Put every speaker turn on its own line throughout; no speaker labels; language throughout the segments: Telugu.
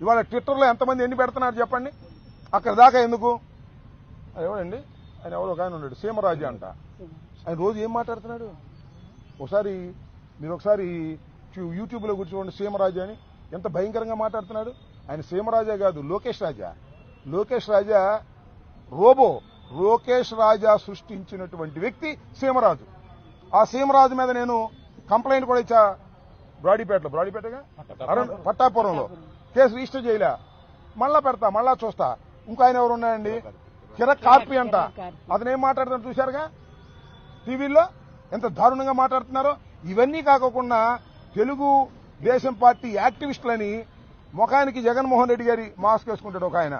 ఇవాళ ట్విట్టర్లో ఎంతమంది ఎన్ని పెడుతున్నారు చెప్పండి? అక్కడ దాకా ఎందుకు? ఎవడండి? ఆయన ఎవడో ఒక ఆయన ఉన్నాడు సీమరాజు అంట. ఆయన రోజు ఏం మాట్లాడుతున్నాడు? ఒకసారి మీరు ఒకసారి యూట్యూబ్లో కూర్చో చూడండి సీమరాజు అని. ఎంత భయంకరంగా మాట్లాడుతున్నాడు? ఆయన సీమరాజా కాదు లోకేష్ రాజా. లోకేష్ రాజా రోబో. లోకేష్ రాజా సృష్టించినటువంటి వ్యక్తి సీమరాజు. ఆ సీమరాజు మీద నేను కంప్లైంట్ కూడా ఇచ్చా. బ్రాడీపేటలో బ్రాడీపేటగా? పట్టాపురంలో. కేసు రిజిస్టర్ చేయలే. మళ్ళా పెడతా మళ్ళా చూస్తా. ఇంకో ఆయన ఎవరు ఉన్నాయండి కిరక్ కార్పి అంట. అతను ఏం చూశారుగా? టీవీల్లో ఎంత దారుణంగా మాట్లాడుతున్నారో? ఇవన్నీ కాకోకుండా తెలుగు దేశం పార్టీ యాక్టివిస్టులని ముఖానికి జగన్మోహన్ రెడ్డి గారి మాస్క్ వేసుకుంటాడు ఒక ఆయన.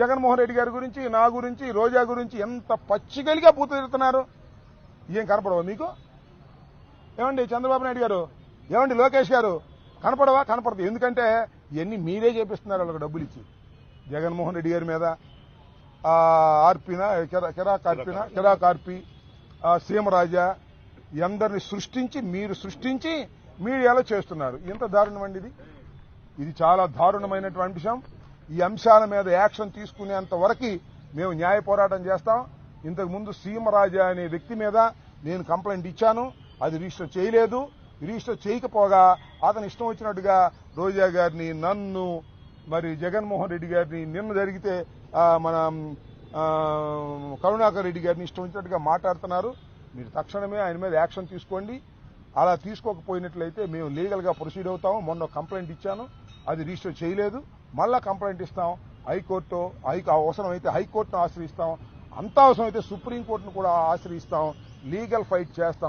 జగన్మోహన్ రెడ్డి గారి గురించి నా గురించి రోజా గురించి ఎంత పచ్చిగలిగా పూతుతున్నారు ఏం కనపడవు మీకు? ఏమండి చంద్రబాబు నాయుడు గారు? ఏమండి లోకేష్ గారు? కనపడవా? కనపడదు. ఎందుకంటే ఇవన్నీ మీరే చేపిస్తున్నారు వాళ్ళకి డబ్బులు ఇచ్చి. జగన్మోహన్ రెడ్డి గారి మీద ఆర్పిన కిరా- కిరాక్ ఆర్పిన కిరాక్ ఆర్పి సీమరాజా ఈ అందరిని సృష్టించి మీరు సృష్టించి మీడియాలో చేస్తున్నారు. ఎంత దారుణం అండి ఇది. ఇది చాలా దారుణమైనటువంటి అంశం ఈ అంశాల మీద యాక్షన్ తీసుకునేంత వరకు మేము న్యాయ పోరాటం చేస్తాం. ఇంతకు ముందు సీమరాజా అనే వ్యక్తి మీద నేను కంప్లైంట్ ఇచ్చాను. అది రిజిస్టర్ చేయలేదు. రిజిస్టర్ చేయకపోగా అతను ఇష్టం వచ్చినట్టుగా రోజా గారిని నన్ను మరి జగన్మోహన్ రెడ్డి గారిని నిన్న జరిగితే మన కరుణాకర్ రెడ్డి గారిని ఇష్టం వచ్చినట్టుగా మాట్లాడుతున్నారు. మీరు తక్షణమే ఆయన మీద యాక్షన్ తీసుకోండి. అలా తీసుకోకపోయినట్లయితే మేము లీగల్గా ప్రొసీడ్ అవుతాము. మొన్న కంప్లైంట్ ఇచ్చాను. అది రిజిస్టర్ చేయలేదు. మళ్ళా కంప్లైంట్ ఇస్తాం. హైకోర్టు హై అవసరం అయితే హైకోర్టును ఆశ్రయిస్తాం. అంత అవసరం అయితే సుప్రీంకోర్టును కూడా ఆశ్రయిస్తాం. లీగల్ ఫైట్ చేస్తాం.